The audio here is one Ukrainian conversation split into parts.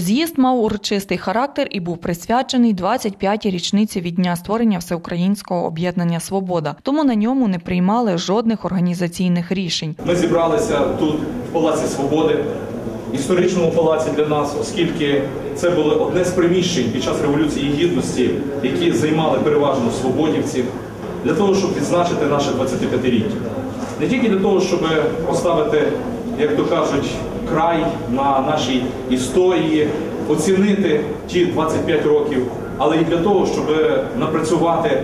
З'їзд мав урочистий характер і був присвячений 25-й річниці від дня створення всеукраїнського об'єднання Свобода. Тому на ньому не приймали жодних організаційних рішень. Ми зібралися тут, в Палаці Свободи, історичному палаці для нас, оскільки це було одне з приміщень під час Революції Гідності, які займали переважно свободівці, для того, щоб відзначити наше 25-річчя. Не тільки для того, щоб поставити, як то кажуть, край на нашій історії, оцінити ті 25 років, але і для того, щоб напрацювати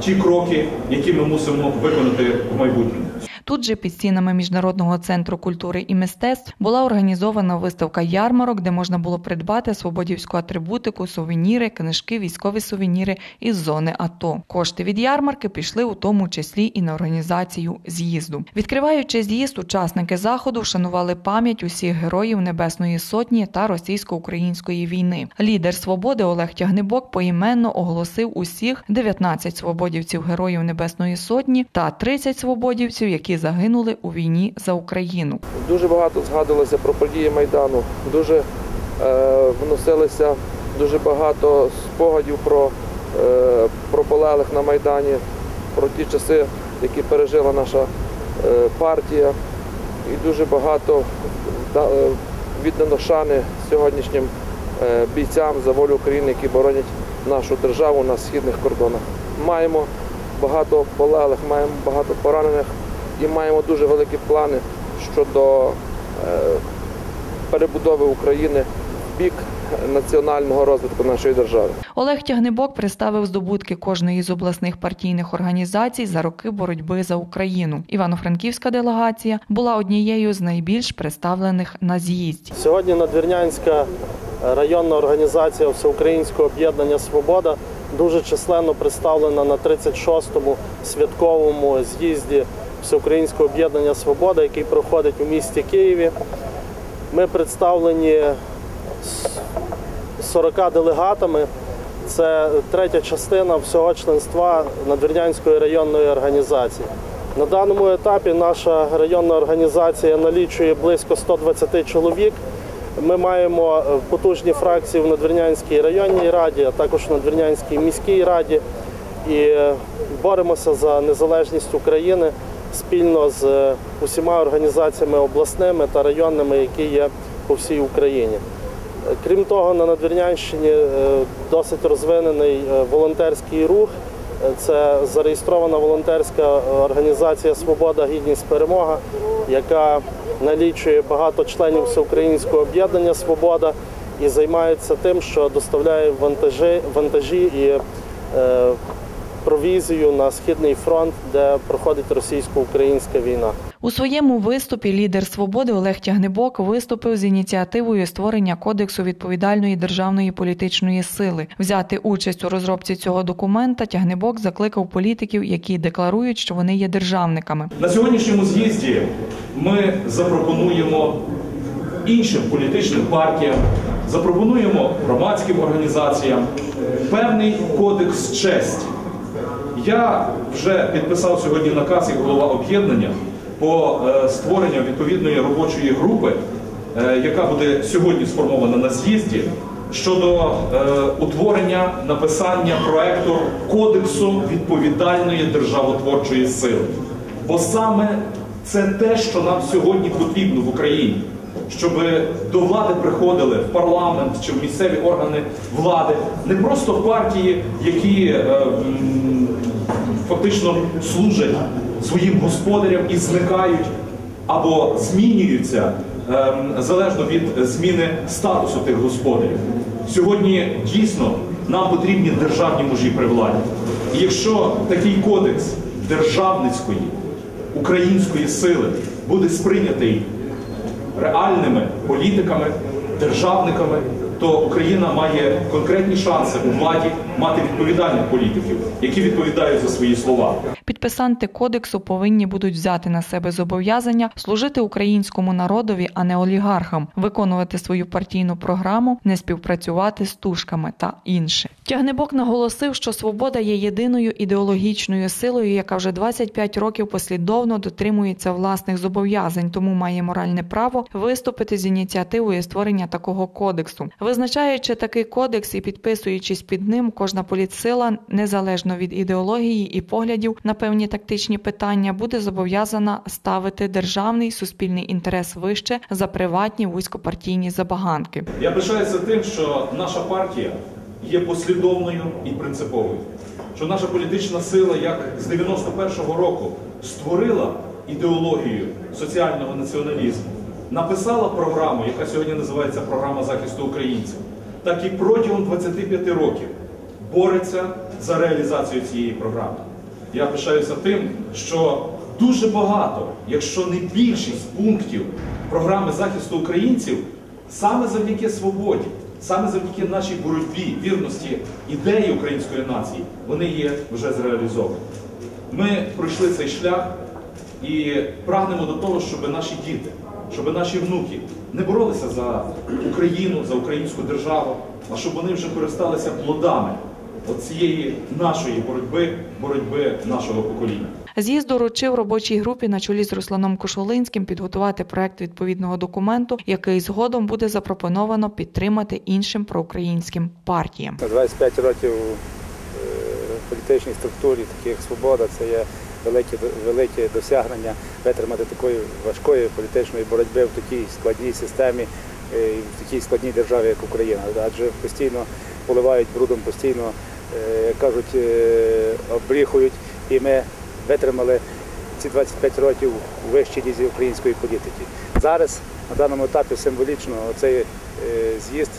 ті кроки, які ми мусимо виконати в майбутньому. Тут же під стінами міжнародного центру культури і мистецтв була організована виставка ярмарок, де можна було придбати свободівську атрибутику, сувеніри, книжки, військові сувеніри із зони АТО. Кошти від ярмарки пішли у тому числі і на організацію з'їзду. Відкриваючи з'їзд, учасники заходу вшанували пам'ять усіх героїв Небесної Сотні та російсько-української війни. Лідер свободи Олег Тягнебок поіменно оголосив усіх 19 свободівців героїв Небесної Сотні та 30 свободівців, які загинули у війні за Україну. Дуже багато згадувалося про події Майдану, дуже е, вносилося дуже багато спогадів про, е, про полеглих на Майдані, про ті часи, які пережила наша е, партія. І дуже багато е, віддано шани сьогоднішнім е, бійцям за волю України, які боронять нашу державу на східних кордонах. Маємо багато полеглих, маємо багато поранених і маємо дуже великі плани щодо е, перебудови України в бік національного розвитку нашої держави. Олег Тягнебок представив здобутки кожної з обласних партійних організацій за роки боротьби за Україну. Івано-Франківська делегація була однією з найбільш представлених на з'їзді. Сьогодні Надвірнянська районна організація Всеукраїнського об'єднання Свобода дуже численно представлена на 36-му святковому з'їзді Всеукраїнського об'єднання Свобода, який проходить у місті Києві. Ми представлені 40 делегатами. Це третя частина всього членства Надвірнянської районної організації. На даному етапі наша районна організація налічує близько 120 чоловік. Ми маємо потужні фракції в Надвірнянській районній раді, а також в Надвірнянській міській раді. І боремося за незалежність України спільно з усіма організаціями обласними та районними, які є по всій Україні. Крім того, на Надвірнянщині досить розвинений волонтерський рух. Це зареєстрована волонтерська організація Свобода, гідність, перемога, яка налічує багато членів всеукраїнського об'єднання Свобода і займається тим, що доставляє вантажі, вантажі і е, провізію на східний фронт, де проходить російсько-українська війна. У своєму виступі лідер свободи Олег Тягнебок виступив з ініціативою створення кодексу відповідальної державної політичної сили. Взяти участь у розробці цього документа Тягнебок закликав політиків, які декларують, що вони є державниками. На сьогоднішньому з'їзді ми запропонуємо іншим політичним партіям, запропонуємо громадським організаціям певний кодекс честі. Я вже підписав сьогодні наказ як голова об'єднання по е, створенню відповідної робочої групи, е, яка буде сьогодні сформована на з'їзді, щодо е, утворення написання проекту Кодексу відповідальної державотворчої сили. Бо саме це те, що нам сьогодні потрібно в Україні. Щоб до влади приходили в парламент чи в місцеві органи влади, не просто партії, які фактично служать своїм господарям і зникають або змінюються е, залежно від зміни статусу тих господарів. Сьогодні дійсно нам потрібні державні мужі при владі. І якщо такий кодекс державницької української сили буде сприйнятий реальними політиками, державниками, то Україна має конкретні шанси у владі мати відповідальних політиків, які відповідають за свої слова. Підписанти кодексу повинні будуть взяти на себе зобов'язання служити українському народові, а не олігархам, виконувати свою партійну програму, не співпрацювати з тушками та інше. Тягнебок наголосив, що свобода є єдиною ідеологічною силою, яка вже 25 років послідовно дотримується власних зобов'язань, тому має моральне право виступити з ініціативою створення такого кодексу. Визначаючи такий кодекс і підписуючись під ним, кожна політсила, незалежно від ідеології і поглядів на певні тактичні питання, буде зобов'язана ставити державний суспільний інтерес вище за приватні вузькопартійні забаганки. Я пишаюся тим, що наша партія є послідовною і принциповою. Що наша політична сила, як з 91-го року, створила ідеологію соціального націоналізму, написала програму, яка сьогодні називається Програма захисту українців, так і протягом 25 років бореться за реалізацію цієї програми. Я пишаюся тим, що дуже багато, якщо не більшість пунктів програми захисту українців саме завдяки свободі, саме завдяки нашій боротьбі, вірності ідеї української нації, вони є вже зреалізовані. Ми пройшли цей шлях і прагнемо до того, щоб наші діти, щоб наші внуки не боролися за Україну, за українську державу, а щоб вони вже користалися плодами цієї нашої боротьби, боротьби нашого покоління. З'їзд доручив робочій групі на чолі з Русланом Кошулинським підготувати проект відповідного документу, який згодом буде запропоновано підтримати іншим проукраїнським партіям. На 25 років е, політичній структурі, таких свобода, це є велике, велике досягнення витримати такої важкої політичної боротьби в такій складній системі е, і в такій складній державі, як Україна. Адже постійно поливають брудом, постійно, як кажуть, е, обріхують. І ми витримали ці 25 років у вищій лізі української політики. Зараз на даному етапі символічно цей е, з'їзд,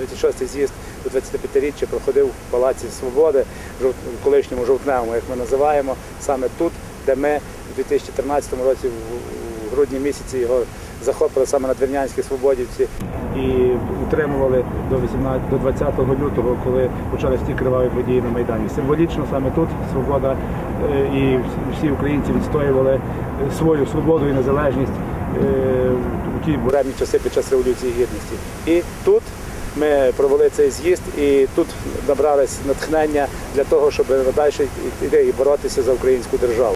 36-й з'їзд до 25-річчя проходив в Палаці Свободи, в колишньому жовтневому, як ми називаємо, саме тут, де ми у 2013 році, в- грудні місяці його захопили саме на Двірнянській Свободівці і утримували до 18, до 20 лютого, коли почалися ті криваві події на Майдані. Символічно саме тут свобода е, і всі українці відстоювали е, свою свободу і незалежність е, у ті буремні часи під час революції гідності. І тут ми провели цей з'їзд, і тут набрались натхнення для того, щоб далі йти і боротися за українську державу.